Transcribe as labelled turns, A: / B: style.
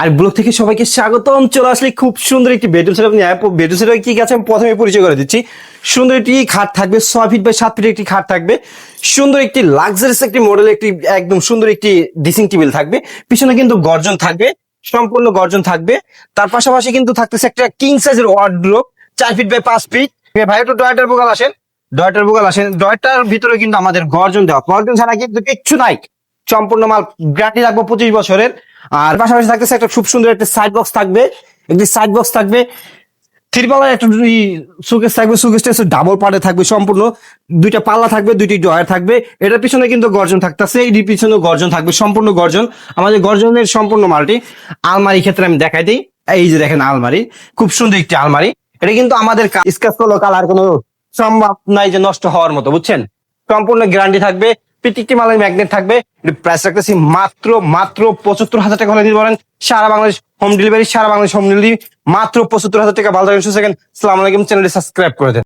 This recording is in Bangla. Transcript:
A: আর ব্লগ থেকে সবাইকে স্বাগতম। চলে আসলে খুব সুন্দর একটি বেডরুম সেটআপ নিয়ে। বেডরুম সেটআপ কি আছে? আমি প্রথমে পরিচয় করে দিচ্ছি। সুন্দর একটি খাট থাকবে, ছয় ফিট বাই সাত ফিট একটি খাট থাকবে। সুন্দর একটি লাক্সারিয়াস একটি মডেল একটি একদম সুন্দর একটি ড্রেসিং টেবিল থাকবে। পিছনে কিন্তু গর্জন থাকবে, সম্পূর্ণ গর্জন থাকবে। তার পাশাপাশি কিন্তু থাকতেছে একটা কিং সাইজের ওয়ার্ড্রোব চার ফিট বাই পাঁচ ফিট ভাই, একটু ডয়টার বোকাল আসেন। ডয়টার বোকাল আসেন। ডয়টার ভিতরে কিন্তু আমাদের গর্জন দেওয়া। গর্জন ছাড়া কিন্তু কিচ্ছু নাই। সম্পূর্ণ মাল গ্যারান্টি রাখব পঁচিশ বছরের। আর পাশাপাশি থাকতেছে একটা খুব সুন্দর একটা সাইড বক্স থাকবে। একটি সাইড বক্স থাকবে। থ্রিপালার একটা সুকেস থাকবে। সুকেসটা ডাবল পার্টে থাকবে সম্পূর্ণ। দুইটা পাল্লা থাকবে, দুইটি ডয়ার থাকবে। এটার পিছনে কিন্তু গর্জন থাকতেছে। এই পিছনে গর্জন থাকবে, সম্পূর্ণ গর্জন। আমাদের গর্জনের সম্পূর্ণ মালটি আলমারি ক্ষেত্রে আমি দেখাই দিই। এই যে দেখেন আলমারি। খুব সুন্দর একটি আলমারি। এটা কিন্তু আমাদের স্কেচ করল কালার কোনো সম্ভব নাই যে নষ্ট হওয়ার মতো, বুঝছেন? সম্পূর্ণ গ্যারান্টি থাকবে। প্রত্যেকটি মালের ম্যাগনেট থাকবে। প্রাইস রাখতেছি মাত্র মাত্র পঁচাত্তর হাজার টাকা হলে দিতে পারেন। সারা বাংলাদেশ হোম ডেলিভারি সারা বাংলাদেশ হোম ডেলিভারি মাত্র পঁচাত্তর হাজার টাকা ভালো থাকেন সুস্থ থাকেন আলাইকুম চ্যানেলটি সাবস্ক্রাইব করে দেন।